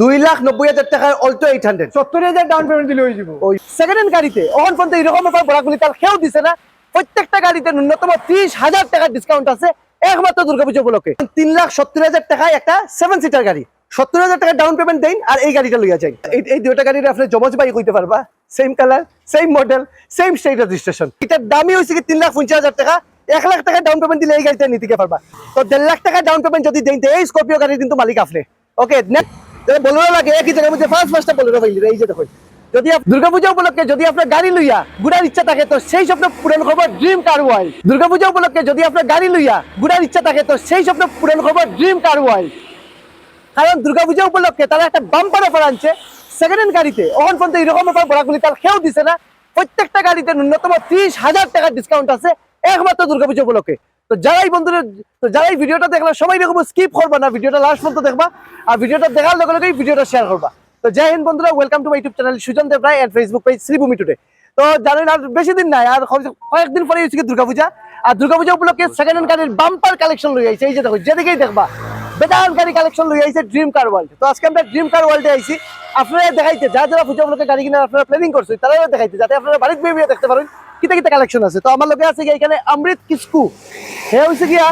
দুই লাখ নব্বই হাজার টাকার অল্টো এইট হান্ড্রেড সত্তর হাজার ডাউন পেমেন্ট দিলে হয়ে যাব। ওই সেকেন্ড হ্যান্ড গাড়িতে অহন পর্যন্ত এরকম অফার বরাগুলি তার কেউ দিছে না। প্রত্যেকটা গাড়িতে ন্যূনতম ত্রিশ হাজার টাকার ডিসকাউন্ট আছে একমাত্র দুর্গাপুজো উপলক্ষে। তিন লাখ সত্তর হাজার টাকায় একটা সেভেন সিটার গাড়ি। সত্তর হাজার টাকা ডাউন পেমেন্ট দেন আর এই গাড়িটা লইয়া যাই। এই এই দুইটা গাড়ির আপনি জমজ বাই কইতে পারবা। Same colour same model same state registration এটার দামই হয়েছে কি তিন লাখ পঞ্চাশ হাজার টাকা। এক লাখ টাকা ডাউন পেমেন্ট দিলে এই গাড়িটা নিতে পারবা। তো দেড় লাখ টাকা ডাউন পেমেন্ট যদি দেন এই স্কর্পিও গাড়ির কিন্তু মালিক আপনি। ওকে বলেরো লাগে একই জায়গার মধ্যে ফার্স্ট ফার্স্টটা বলেরো পাইলি এই যে দেখুন। যদি দুর্গাপূজা উপলক্ষে যদি আপনার গাড়ি লইয়া ঘুরার ইচ্ছা থাকে, তো সেই স্বপ্ন পূরণ করব ড্রিম কার ওয়াইল দুর্গাপূজা উপলক্ষে যদি আপনার গাড়ি লইয়া ঘুরার ইচ্ছা থাকে, তো সেই স্বপ্ন পূরণ করব ড্রিম কার ওয়াইল কারণ দুর্গাপূজা উপলক্ষে তারা একটা বাম্পার অফার আনছে সেকেন্ড হ্যান্ড গাড়িতে। অহন পর্যন্ত এরকম অফার বড়াগুলি তার কেউ দিছে না। প্রত্যেকটা গাড়িতে ন্যূনতম ত্রিশ হাজার টাকার ডিসকাউন্ট আছে, একমাত্র দুর্গাপূজা উপলক্ষে। তো যারাই বন্ধুরা, তো যারাই ভিডিওটা দেখল, সবাই এরকম স্কিপ করবা না, ভিডিওটা লাস্ট পর্যন্ত দেখবা। আর ভিডিওটা দেখার লগে লগেই ভিডিওটা শেয়ার করবা। তো জয় হিন্দ বন্ধুরা welcome to my YouTube channel Sujan Deb Roy and Facebook page Sribhumi today তো জানেন, আর বেশি দিন নাই, আর কয়েকদিন পরে হচ্ছে দুর্গাপূজা। আর দুর্গাপূজা উপলক্ষে সেকেন্ড হ্যান্ড গাড়ির বাম্পার কালেকশন লই আইছে, এই যে দেখো, যেদিকেই দেখবা বেদান গাড়ি কালেকশন লই আইছে ড্রিম কার ওয়ার্ল্ড তো আজকে আমরা ড্রিম কার ওয়ার্ল্ডে আইছি। আপনারা দেখাইতে, যা যারা পূজা উপলক্ষে গাড়ি কিনা আপনারা প্ল্যানিং করছেন তারাও দেখাইতে, যাতে আপনারা বাড়িতে বেরিয়ে দেখতে পারেন। কিতা কিতা কালেকশন আছে? তো আমার লোকে আছে গিয়া এখানে অমৃত কিসকু। হে হয়েছে গিয়া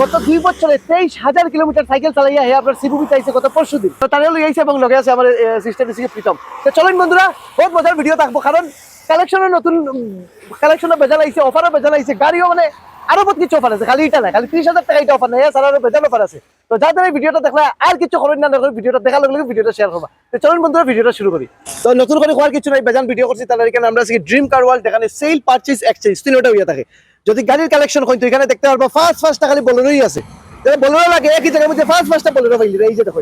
গত দুই বছরে তেইশ হাজার কিলোমিটার সাইকেল চালাইয়া হে আপনার সিবুবি চাইছে গত পরশু দিন। তো তারা লই আইছে এবং লগে আছে আমার সিস্টার দিকে প্রীতম। তো চলেন বন্ধুরা, বহুত মজার ভিডিও থাকব, কারণ কালেকশনের নতুন কালেকশনও বেজাল আইছে অফারও বেজাল আইছে, গাড়িও মানে আরও বহুত কিছু অফার আছে, খালি এটা না খালি ত্রিশ হাজার টাকা এটা অফার নাই স্যার আরও বেজাল অফার আছে। তো যাদের এই ভিডিওটা দেখলে আর কিছু করেন না দেখো ভিডিওটা দেখার লগে লগে ভিডিওটা শেয়ার করবা তো চলুন বন্ধুরা ভিডিওটা শুরু করি। তো নতুন করে হওয়ার কিছু নাই বেজান ভিডিও করছি তাহলে এখানে আমরা ড্রিম কার ওয়ার্ল্ড এখানে সেল পারচেজ এক্সচেঞ্জ তিনটা হইয়া থাকে। যদি গাড়ির কালেকশন হয়, তো এখানে দেখতে পারব ফার্স্ট ফার্স্টটা খালি বলেরই আছে। বলেরো লাগে, একই জায়গার মধ্যে ফার্স্ট ফার্স্টটা বলেরো পাইলি, এই যে দেখো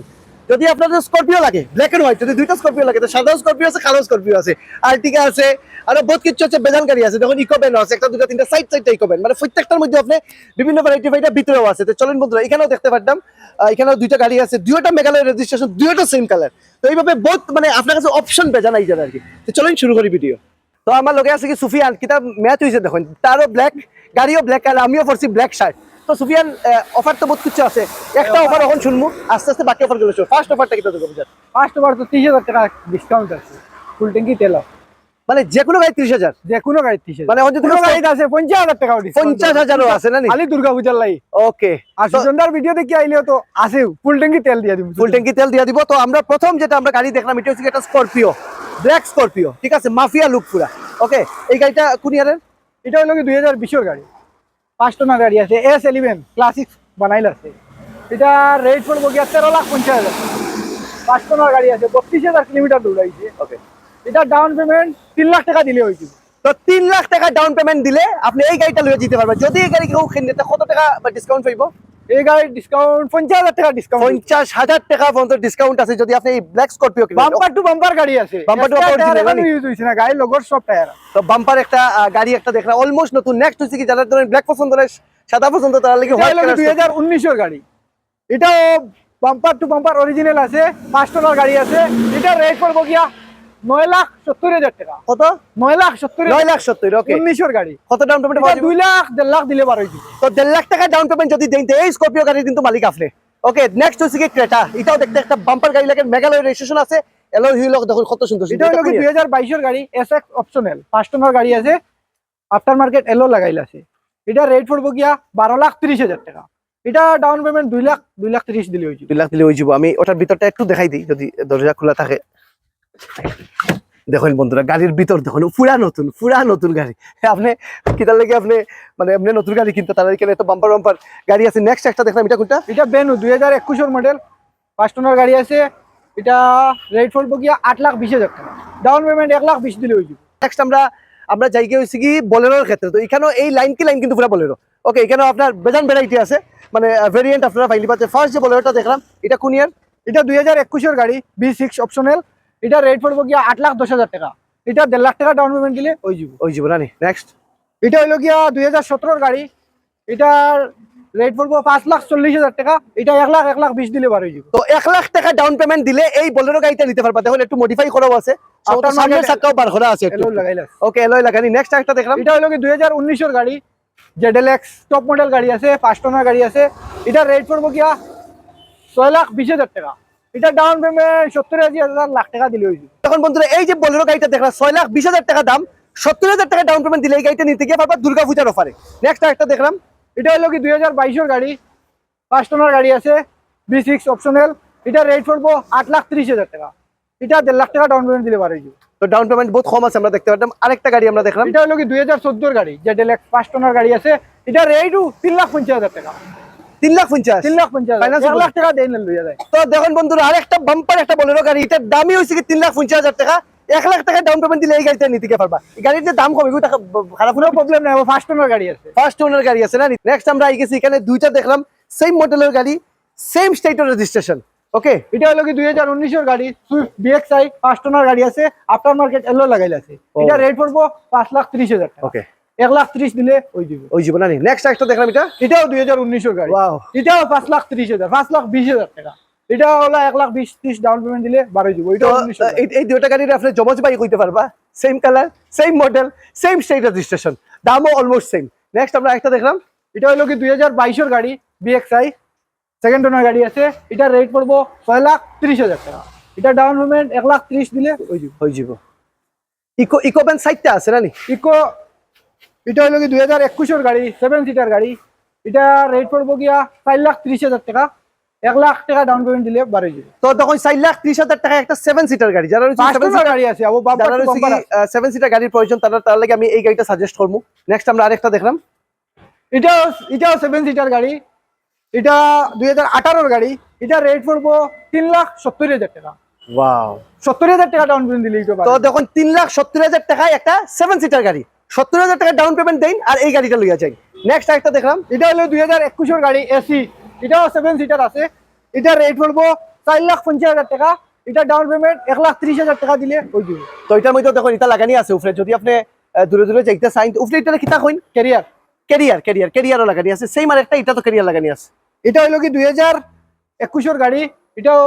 যদি আপনাদের স্করপিও লাগে ব্ল্যাক এন্ড হোয়াইট যদি দুইটা স্করপিও লাগে, তো সাদা স্করপিও আছে কালো স্করপিও আছে, আর্টিকা আছে, আরও বহুত কিছু আছে বেজান গাড়ি আছে দেখুন ইকো আছে, একটা দুটা তিনটা সাইড সাইডটা ইকো ব্যান মানে প্রত্যেকটার মধ্যে আপনি বিভিন্ন ভ্যারাইটি ভাইটা ভিতরেও আছে। তো চলেন বন্ধুরা, এখানেও দেখতে পারতাম এখানেও দুইটা গাড়ি আছে, দুইটা মেঘালয় রেজিস্ট্রেশন দুইটা সেম কালার তো এইভাবে বহুত মানে আপনার কাছে অপশন বেজান আই যাবে আর কি। তো চলেন শুরু করি ভিডিও তো আমার লগে আছে কি সুফিয়ান, কিতাব ম্যাচ হয়েছে দেখুন, তারও ব্ল্যাক গাড়িও ব্ল্যাক কালার আমিও পড়ছি ব্ল্যাক শার্ট তো সুফিয়ান অফার তো বহুত কিছু আছে। একটা অফার এখন শুনব। আস্তে আস্তে বাকি অফারগুলো ফার্স্ট অফারটা বুঝার ফার্স্ট ওভার তো তিরিশ হাজার টাকা ডিসকাউন্ট আছে। ফুল ট্যাঙ্কি তেল মানে যে কোনো গাড়ি ত্রিশ হাজার? যে কোনো গাড়ি তিরিশ মানে কোনো গাড়িতে আছে পঞ্চাশ হাজার টাকা পঞ্চাশ হাজারও আছে না খালি দুর্গা পূজার লাই ওকে আর সুজনদার ভিডিও দেখি আইলেও তো আছে। ফুল ট্যাঙ্কি তেল দিয়ে দিব। ফুল ট্যাঙ্কি তেল দিয়ে দিব। তো আমরা প্রথম যেটা আমরা গাড়ি দেখলাম এটা হচ্ছে একটা স্করপিও ব্ল্যাক স্করপিও ঠিক আছে? মাফিয়া লুক পুরা। ওকে এই গাড়িটা কোন ইয়ারের? এটা হলো কি দুই হাজার বিশের গাড়ি। পাঁচ টনার গাড়ি আছে এস এলিভেন ক্লাসিক বানাইল আছে এটা রেট পড়ব গিয়া তেরো লাখ পঞ্চাশ হাজার পাঁচ টনার গাড়ি আছে বত্রিশ হাজার কিলোমিটার দৌড়াইছে ওকে এটা ডাউন পেমেন্ট তিন লাখ টাকা দিলে হয়েছে তো তিন লাখ টাকা ডাউন পেমেন্ট দিলে আপনি এই গাড়িটা লয়ে যেতে পারবেন যদি এই গাড়ি কেউ কিনতে কত টাকা ডিসকাউন্ট পাইব এই গাড়ির ডিসকাউন্ট পঞ্চাশ হাজার টাকা ডিসকাউন্ট পঞ্চাশ হাজার টাকা পর্যন্ত ডিসকাউন্ট আছে। যদি আপনি এই black Scorpio bumper to bumper গাড়ি আছে। ইউজ হইছে না গাড়ির লগর সব টায়ার তো বাম্পার একটা গাড়ি একটা দেখলাম অলমোস্ট নতুন। নেক্সট হচ্ছে কি যারা ধরেন ব্ল্যাক পছন্দ নয় সাদা পছন্দ তারা লাগে দুই হাজার উনিশের গাড়ি। এটাও বাম্পার টু বাম্পার অরিজিনাল আছে পাঁচ টনার গাড়ি আছে। এটা রেট পড়ব গিয়া। নয় লাখ সত্তর হাজার টাকা। কত? নয় লাখ সত্তর নয় লাখ সত্তর ওকে উনিশের গাড়ি। কত ডাউন পেমেন্ট দুই লাখ দেড় লাখ দিলে বার তো দেড় লাখ টাকা ডাউন পেমেন্ট যদি দেন এই স্করপিও গাড়ির কিন্তু মালিক আপনি। ওকে নেক্সট হচ্ছে কি ক্রেটা এটাও দেখতে একটা বাম্পার গাড়ি লাগে মেঘালয় রেজিস্ট্রেশন আছে। দেখুন কত সুন্দর এটা হলো কি দুই হাজার বাইশের গাড়ি এস এক্স অপশনাল পাঁচ টনার গাড়ি আছে আফটার মার্কেট এলো লাগাইল আছে। এটা রেট পড়ব গিয়া বারো লাখ তিরিশ হাজার টাকা। এটা ডাউন পেমেন্ট দুই লাখ দুই লাখ তিরিশ দিলে হয়েছে দুই লাখ দিলে হয়ে যাব। আমি ওটার ভিতরটা একটু দেখাই দিই যদি দরজা খোলা থাকে। দেখুন বন্ধুরা গাড়ির ভিতর দেখুন পুরা নতুন পুরা নতুন গাড়ি। আপনি কিতার লাগে আপনি মানে এমনি নতুন গাড়ি কিনতে তারা এখানে তো বাম্পার বাম্পার গাড়ি আছে। নেক্সট একটা দেখলাম এটা কোনটা? এটা বেনু দুই হাজার একুশের মডেল পাঁচ টনার গাড়ি আছে। এটা রেট পড়ব গিয়া আট লাখ বিশ হাজার টাকা। ডাউন পেমেন্ট এক লাখ বিশ দিলে হয়ে যাবে। নেক্সট আমরা আমরা জায়গা হয়েছি কি বলেরোর ক্ষেত্রে। তো এখানেও এই লাইন কি লাইন কিন্তু পুরা বলেরো ওকে এখানেও আপনার বেজান ভ্যারাইটি আছে। মানে ভেরিয়েন্ট আপনারা পাইলি পাচ্ছে। ফার্স্ট যে বলেরোটা দেখলাম এটা কোন ইয়ার এটা দুই হাজার একুশের গাড়ি বি সিক্স অপশনাল এটা রেট পড়ব গিয়া আট লাখ দশ হাজার টাকা। এটা দেড় লাখ টাকা ডাউন পেমেন্ট দিলে হয়ে যাবে। ওই জীবন নেক্সট এটা হইল গিয়া দুই হাজার সতেরোর গাড়ি। এটার রেট পড়ব পাঁচ লাখ চল্লিশ হাজার টাকা। এটা এক লাখ এক লাখ বিশ দিলে বার হয়ে যাবে। তো এক লাখ টাকা ডাউন পেমেন্ট দিলে এই বলেরো গাড়িটা নিতে পারবা। দেখুন একটু মডিফাই করাও আছে। After সামনের চাকাও বার করা আছে একটু। এলো লাগাইলা ওকে এলোই লাগানি নেক্সট একটা দেখলাম। এটা হলো কি দুই হাজার উনিশের গাড়ি। জেডেল এক্স টপ মডেল গাড়ি আছে পাঁচ টনার গাড়ি আছে। এটার রেট পড়ব গিয়া ছয় লাখ বিশ হাজার টাকা। এটা ডাউন পেমেন্ট সত্তর হাজার লাখ টাকা দিলে হয়েছে। এখন বন্ধুরা এই যে বলেরো গাড়িটা দেখলাম ছয় লাখ বিশ হাজার টাকা দাম সত্তর হাজার টাকা ডাউন পেমেন্ট দিলে এই গাড়িটা নিতে গিয়ে পারবা দুর্গা পূজার অফারে নেক্সট একটা দেখলাম এটা হলো কি দুই হাজার বাইশের গাড়ি পাঁচ টনার গাড়ি আছে বি সিক্স অপশনাল এটা রেট পড়ব আট লাখ ত্রিশ হাজার টাকা। এটা দেড় লাখ টাকা ডাউন পেমেন্ট দিলে পারে তো ডাউন পেমেন্ট বহুত কম আছে আমরা দেখতে পারতাম। আরেকটা গাড়ি আমরা দেখলাম। এটা হলো কি দুই হাজার চোদ্দোর গাড়ি যে ডেলেক্স পাঁচ টনার গাড়ি আছে এটা রেটও তিন লাখ পঞ্চাশ হাজার টাকা। তিন লাখ পঞ্চাশ। তিন লাখ পঞ্চাশ। Finance হাজার এক লাখ টাকা দেন লইয়া যায় তো দেখুন বন্ধুরা আরেকটা বাম্পার একটা বলেরো গাড়ি এটার দামই হয়েছে কি তিন লাখ পঞ্চাশ হাজার টাকা। এক লাখ টাকা ডাউন পেমেন্ট দিলে এই গাড়িটা নিতে গিয়ে পারবা। এই গাড়ির যে দাম কম এগুলো টাকা খারাপ কোনো প্রবলেম নাই ফার্স্ট টনার গাড়ি আছে। ফার্স্ট ওনার গাড়ি আছে না নেক্সট আমরা আই গেছি এখানে দুইটা দেখলাম সেম মডেলের গাড়ি সেম স্টেটের রেজিস্ট্রেশন ওকে এটা হলো কি দুই হাজার উনিশের গাড়ি সুইফট বিএক্সআই পাঁচ টনার গাড়ি আছে আফটার মার্কেট এলো লাগাইল আছে। ও। এটা রেট পড়ব পাঁচ লাখ ত্রিশ হাজার টাকা। ওকে এক লাখ ত্রিশ দিলে ওই দিব। ওই জীবন আনি নেক্সট একটা দেখলাম এটা। এটাও দুই হাজার উনিশের গাড়ি। ওয়াও এটাও পাঁচ লাখ ত্রিশ হাজার পাঁচ লাখ বিশ হাজার টাকা। এটা হলো এক লাখ বিশ ত্রিশ ডাউন পেমেন্ট দিলে বারোই দিব। এটা এই দুইটা গাড়ির আপনি জমজ বাই কইতে পারবা? Same colour same model same state registration দামও অলমোস্ট সেম নেক্সট আমরা একটা দেখলাম। এটা হলো কি দুই হাজার বাইশের গাড়ি বিএক্সআই সেকেন্ড ওনার গাড়ি আছে। এটা রেট পড়ব ছয় লাখ ত্রিশ হাজার টাকা। এটা ডাউন পেমেন্ট এক লাখ ত্রিশ দিলে ওই দিব। হয়ে যাব ইকো ইকো ব্যান সাইডটা আছে না নি? ইকো এটা হলো কি দুই হাজার একুশের গাড়ি সেভেন সিটার গাড়ি। এটা রেট পড়ব গিয়া চার লাখ ত্রিশ হাজার টাকা। এক লাখ টাকা ডাউন পেমেন্ট দিলে দিব তো তখন চার লাখ ত্রিশ হাজার টাকা একটা সেভেন সিটার গাড়ি যারা গাড়ি আছে। সেভেন সিটার গাড়ির প্রয়োজন তারা তার লাগে আমি এই গাড়িটা সাজেস্ট করব। নেক্সট আমরা আরেকটা দেখলাম। এটাও এটাও সেভেন সিটার গাড়ি। এটা দুই হাজার আঠারোর গাড়ি। এটা রেট পড়ব তিন লাখ সত্তর হাজার টাকা। ওয়াও সত্তর হাজার টাকা ডাউন পেমেন্ট দিলে তো দেখুন তিন লাখ সত্তর হাজার টাকায় একটা সেভেন সিটার গাড়ি। সত্তর হাজার টাকা ডাউন পেমেন্ট দেন আর এই গাড়িটা লইয়া যাই। নেক্সট একটা দেখলাম। এটা হলো দুই হাজার একুশের গাড়ি এসি এটাও সেভেন সিটার আছে। এটা রেট পড়ব চার লাখ পঞ্চাশ হাজার টাকা। এটা ডাউন পেমেন্ট এক লাখ ত্রিশ হাজার টাকা দিলে ওই দিব তো এটার মধ্যে দেখুন এটা লাগানি আছে উপরে যদি আপনি দূরে দূরে যাইতে চাইন উপরে এটা কিতা কইন? ক্যারিয়ার ক্যারিয়ার ক্যারিয়ার ক্যারিয়ারও লাগানি আছে। সেম আর একটা এটা তো ক্যারিয়ার লাগানি আছে। এটা হলো কি দুই হাজার একুশের গাড়ি। এটাও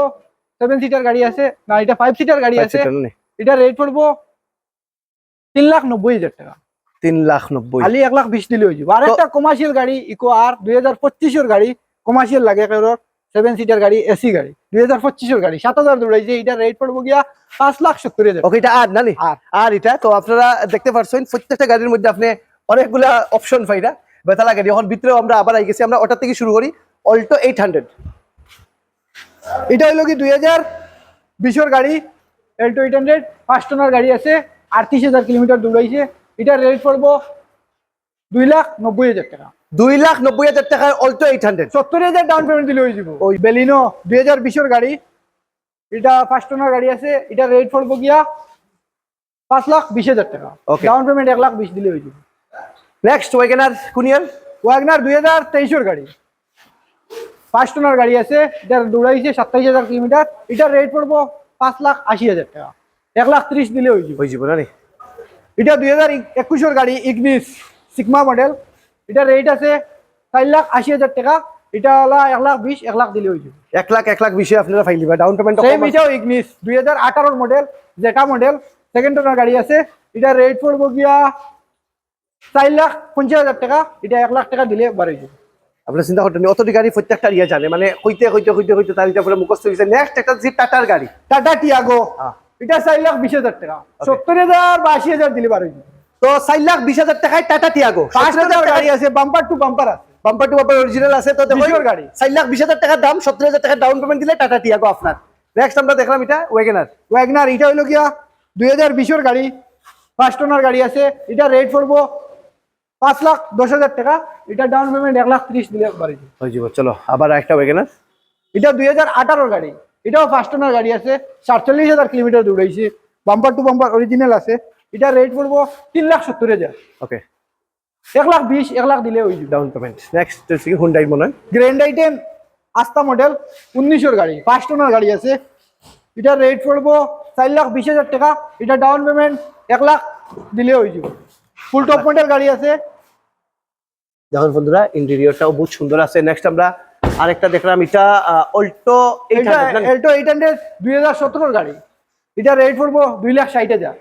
সেভেন সিটার গাড়ি আছে। না এটা ফাইভ সিটার গাড়ি আছে। এটা রেট পড়ব তিন লাখ নব্বই হাজার টাকা। তিন লাখ নব্বই। খালি এক লাখ বিশ দিলে হয়ে যাবে। আর একটা কমার্শিয়াল গাড়ি ইকো আর দুই হাজার পঁচিশের গাড়ি কমার্শিয়াল লাগে কারোর সেভেন সিটার গাড়ি এসি গাড়ি। দুই হাজার পঁচিশের গাড়ি সাত হাজার দৌড়াইছে এটা রেট পড়ব গিয়া পাঁচ লাখ সত্তর হাজার। ওকে এটা আর না আর। এটা তো আপনারা দেখতে পারছেন প্রত্যেকটা গাড়ির মধ্যে আপনি অনেকগুলা অপশন পাইরা বেতালা গাড়ি এখন ভিতরেও আমরা আবার আই গেছি আমরা ওটা থেকে শুরু করি অল্টো এইট হান্ড্রেড এটা হলো কি দুই হাজার বিশের গাড়ি এলটো এইট হান্ড্রেড পাঁচ টনার গাড়ি আছে আটত্রিশ হাজার কিলোমিটার দৌড়াইছে এটা রেট পড়ব দুই লাখ নব্বই হাজার টাকা। দুই লাখ নব্বই হাজার টাকায় অল্টো এইট হান্ড্রেড সত্তর হাজার ডাউন পেমেন্ট দিলে হয়ে যাব। ওই বেলিনো দুই হাজার বিশের গাড়ি। এটা পাঁচ টনার গাড়ি আছে। এটা রেট পড়ব গিয়া পাঁচ লাখ বিশ হাজার টাকা. ডাউন পেমেন্ট এক লাখ বিশ দিলে হয়ে যাবে। নেক্সট ওয়াগনার কুনিয়ার ওয়াগনার দুই হাজার তেইশের গাড়ি। পাঁচ টনার গাড়ি আছে। এটা দৌড়াইছে সাতাইশ হাজার কিলোমিটার। এটা রেট পড়ব পাঁচ লাখ আশি হাজার টাকা। এক লাখ ত্রিশ দিলে হয়ে যাবে। হয়ে যাব না নি এটা দুই হাজার একুশের গাড়ি ইগনিস সিগমা মডেল এটা রেট আছে চার লাখ আশি হাজার টাকা। এটা হলো এক লাখ বিশ এক লাখ দিলে হয়ে যাবে। এক লাখ এক লাখ বিশে আপনারা ফাইলিবা ডাউন পেমেন্ট সেম এটাও ইগনিস দুই হাজার আঠারোর model Zeta model second owner গাড়ি আছে। এটা রেট পড়ব গিয়া চার লাখ পঞ্চাশ হাজার টাকা। এটা এক লাখ টাকা দিলে বাড়ি যাবে। আপনার চিন্তা করতেন অতটি গাড়ি প্রত্যেকটা ইয়ে জানে। মানে কইতে কইতে কইতে কইতে তার পুরো মুখস্থ হয়েছে নেক্সট একটা যে টাটার গাড়ি। টাটা টিয়াগো হ্যাঁ। এটা চার লাখ বিশ হাজার টাকা। সত্তর হাজার বা আশি হাজার দিলে বাড়ি তো চার লাখ বিশ হাজার টাকায় টাটা টিয়াগো পাঁচ হাজার গাড়ি আছে বাম্পার টু বাম্পার আছে। বাম্পার টু বাম্পার অরিজিনাল আছে তো গাড়ি। চার লাখ বিশ হাজার টাকার দাম সত্তর হাজার টাকা ডাউন পেমেন্ট দিলে টাটা টিয়াগো আপনার। নেক্সট আমরা দেখলাম এটা ওয়েগেনার ওয়াগনার এটা হইল গিয়া দুই হাজার বিশের গাড়ি। পাঁচ টনার গাড়ি আছে এটা রেট পড়ব পাঁচ লাখ দশ হাজার টাকা। এটা ডাউন পেমেন্ট এক লাখ ত্রিশ দিলে যাব চলো আবার একটা ওয়েগেনার এটা দুই হাজার আঠারোর গাড়ি। এটাও ফার্স্ট ওনার গাড়ি আছে সাতচল্লিশ হাজার কিলোমিটার দৌড়াইছে বাম্পার টু বাম্পার অরিজিনাল আছে। এটা রেট পড়ব তিন লাখ সত্তর হাজার। ওকে এক লাখ বিশ এক লাখ দিলে ওই ডাউন পেমেন্ট নেক্সট হচ্ছে কি হুন্ডাই মনে হয় গ্র্যান্ড আইটেম আস্তা মডেল উনিশের গাড়ি ফার্স্ট ওনার গাড়ি আছে। এটা রেট পড়ব চার লাখ বিশ হাজার টাকা। এটা ডাউন পেমেন্ট এক লাখ দিলে হয়ে যাবে। ফুল টপ মডেল গাড়ি আছে। দেখুন বন্ধুরা ইন্টেরিয়রটাও বহুত সুন্দর আছে। নেক্সট আমরা আরেকটা দেখলাম এটা অল্টো এটা এল্টো এইট হান্ড্রেড দুই হাজার সতেরোর গাড়ি। এটা রেট পড়ব দুই লাখ ষাট হাজার।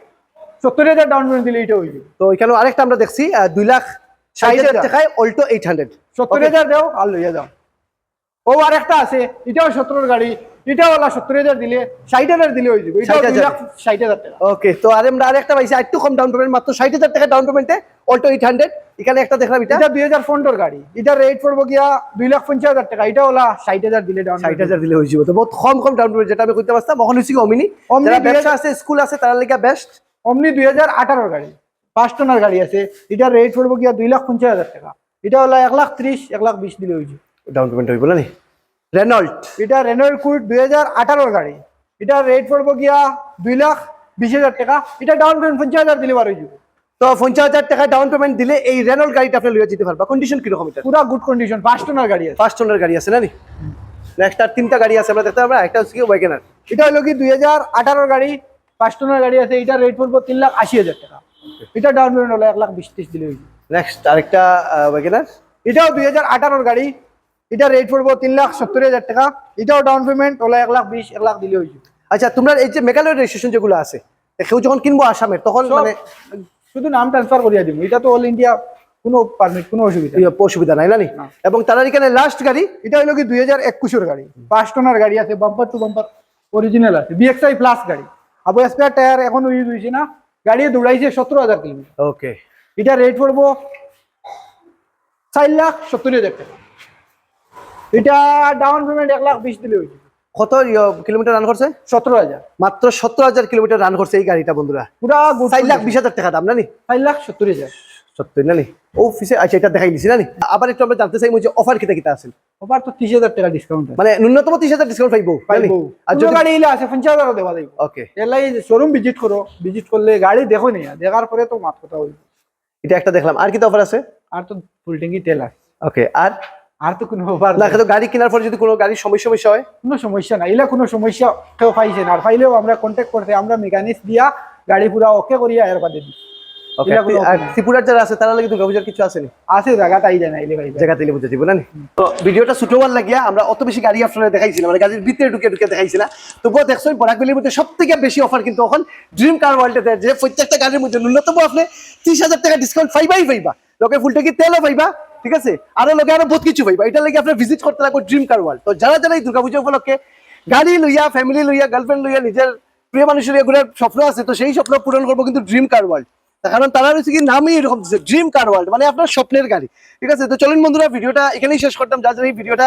সত্তর হাজার ডাউন পেমেন্ট দিলে এটা হয়ে তো এখানে আরেকটা আমরা দেখছি দুই লাখ ষাট হাজার দেখায় টাকায় অল্টো এইট হান্ড্রেড সত্তর হাজার দেও আর লইয়া যাও। ও আরেকটা আছে এটাও সতেরোর গাড়ি। এটা ওলা সত্তর হাজার দিলে ষাট হাজার দিলে হয়ে যাবে। এটা 60,000 দুই ষাট হাজার টাকা। ওকে তো আর আমরা আরেকটা পাইছি একটু কম ডাউন পেমেন্ট মাত্র ষাট হাজার টাকা ডাউন পেমেন্টে অল্টো এইট হান্ড্রেড এখানে একটা দেখলাম এটা। এটা দুই হাজার পনেরোর গাড়ি। এটা রেট পড়ব গিয়া দুই লাখ পঞ্চাশ হাজার টাকা। এটা ওলা ষাট হাজার দিলে ডাউন ষাট হাজার দিলে হয়ে যাবে। তো বহুত কম কম ডাউন পেমেন্ট যেটা আমি করতে পারতাম এখন হচ্ছে কি অমিনি? যারা ব্যবসা আছে স্কুল আছে তারা লেগে বেস্ট অমনি দুই হাজার আঠারোর গাড়ি। পাঁচ টনার গাড়ি আছে। এটা রেট পড়ব গিয়া দুই লাখ পঞ্চাশ হাজার টাকা। এটা হলো এক লাখ ত্রিশ এক লাখ বিশ দিলে হয়েছে ডাউন পেমেন্ট হইব না নি? রেনল্ট এটা রেনোয়ের কুইট দুই হাজার আঠারোর গাড়ি। এটা রেট পড়ব গিয়া দুই লাখ বিশ হাজার টাকা। এটা ডাউন পেমেন্ট পঞ্চাশ হাজার দিলে বার হয়ে তো পঞ্চাশ হাজার টাকা ডাউন পেমেন্ট দিলে এই রেনল্ট গাড়িটা আপনি লইয়া যেতে পারবা। কন্ডিশন কীরকম এটা? পুরা গুড কন্ডিশন পাঁচ টনার গাড়ি আছে। ফার্স্ট ওনার গাড়ি আছে না নেক্সট আর তিনটা গাড়ি আছে আমরা দেখতে পারবা। একটা হচ্ছে কি ওয়াগনার এটা হলো কি দুই হাজার আঠারোর গাড়ি পাঁচ টনার গাড়ি আছে। এটা রেট পড়ব তিন লাখ আশি হাজার টাকা। এটা ডাউন পেমেন্ট হলো এক লাখ বিশ ত্রিশ দিলে নেক্সট আরেকটা ওয়াগনার এটাও দুই হাজার আঠারোর গাড়ি। এটা রেট পড়ব তিন লাখ সত্তর হাজার টাকা। এটাও ডাউন পেমেন্ট হলো এক লাখ বিশ এক লাখ দিলে হয়ে যাবে। আচ্ছা তোমরা এই যে মেঘালয় রেজিস্ট্রেশন যেগুলো আছে কেউ যখন কিনবো আসামের তখন মানে শুধু নাম ট্রান্সফার করিয়া দিব। এটা তো অল ইন্ডিয়া কোনো পারমিট কোনো অসুবিধা। ইয়ে, অসুবিধা নাই না নি। এবং তারা এখানে লাস্ট গাড়ি এটা হলো কি দুই হাজার একুশের গাড়ি। পাঁচ টনার গাড়ি আছে বাম্পার টু বাম্পার অরিজিনাল আছে বিএক্সআই প্লাস গাড়ি। আবু স্পেয়ার টায়ার এখনও ইউজ হয়েছে না। গাড়ি দৌড়াইছে সতেরো হাজার কিলোমিটার। ওকে এটা রেট পড়ব চার লাখ সত্তর হাজার টাকা। এটা ডাউন পেমেন্ট এক লাখ বিশ দিলে হয়েছে। কত কিলোমিটার রান করছে? সতেরো হাজার। মাত্র সত্তর হাজার কিলোমিটার রান করছে এই গাড়িটা বন্ধুরা। পুরা চার লাখ বিশ হাজার টাকা দাম না নি চার লাখ সত্তর হাজার। সত্যি না নি ও অফিসে আচ্ছা এটা দেখাই দিছি না নি আবার একটু আমরা জানতে চাই যে অফার কিতা কিতা আছে? ওবার তো ত্রিশ হাজার টাকা ডিসকাউন্ট মানে ন্যূনতম তিরিশ হাজার ডিসকাউন্ট পাইবো পাইবো। আর যদি গাড়ি ইলে আছে পঞ্চাশ হাজারও দেওয়া যাইব ওকে এলাই শোরুম ভিজিট করো ভিজিট করলে গাড়ি দেখো নি দেখার পরে তো মাত কথা হইব এটা একটা দেখলাম। আর কিতা অফার আছে? আর তো ফুল ট্যাঙ্কি তেল আছে। ওকে আর আর তো কোনো না গাড়ি কেনার পরে যদি কোনো গাড়ির সমস্যা সমস্যা হয়? কোনো সমস্যা না এলা কোনো সমস্যা কেউ পাইছে না। আর পাইলেও আমরা কন্ট্যাক্ট করতে আমরা মেকানিক্স দিয়া গাড়ি পুরা ওকে করিয়া এর বাদে দিই। ত্রিপুরার যারা আছে তারা লাগে কিছু আছে আছে জায়গা তাই এলে ভাই। জায়গা বুঝে দিব না তো ভিডিওটা ছোট হওয়ার লাগিয়া আমরা অত বেশি গাড়ি আপনারা দেখাইছিলাম মানে গাড়ির ভিতরে ঢুকে ঢুকে দেখাইছিলাম। তবুও দেখছ বরাকবেলির মধ্যে সব থেকে বেশি অফার কিন্তু এখন ড্রিম কার ওয়ার্ল্ডে দেয় যে প্রত্যেকটা গাড়ির মধ্যে ন্যূনতম আপনি ত্রিশ হাজার টাকা ডিসকাউন্ট পাইবাই পাইবা। লোকে ফুল ট্যাঙ্কি তেলও পাইবা? ঠিক আছে? আরও লোকে আরও বহুত কিছু পাইবা এটা লাগে আপনার ভিজিট করতে লাগবে ড্রিম কার ওয়ার্ল্ড তো যারা যারা এই দুর্গাপূজা উপলক্ষে গাড়ি লইয়া ফ্যামিলি লইয়া গার্লফ্রেন্ড লইয়া, নিজের প্রিয় মানুষের ঘুরার স্বপ্ন আছে, তো সেই স্বপ্ন পূরণ করব কিন্তু ড্রিম কার ওয়ার্ল্ড কারণ তারা হচ্ছে কি নামই এরকম ড্রিম কার ওয়ার্ল্ড মানে আপনার স্বপ্নের গাড়ি। ঠিক আছে? তো চলুন বন্ধুরা, ভিডিওটা এখানেই শেষ করতাম। যারা এই ভিডিওটা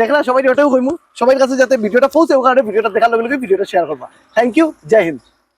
দেখলাম সবাই ওটাও হইমু। সবার কাছে যাতে ভিডিওটা পৌঁছে, ওখানে ভিডিওটা দেখার লগে লগে ভিডিওটা শেয়ার করবা। Thank you Jai Hind.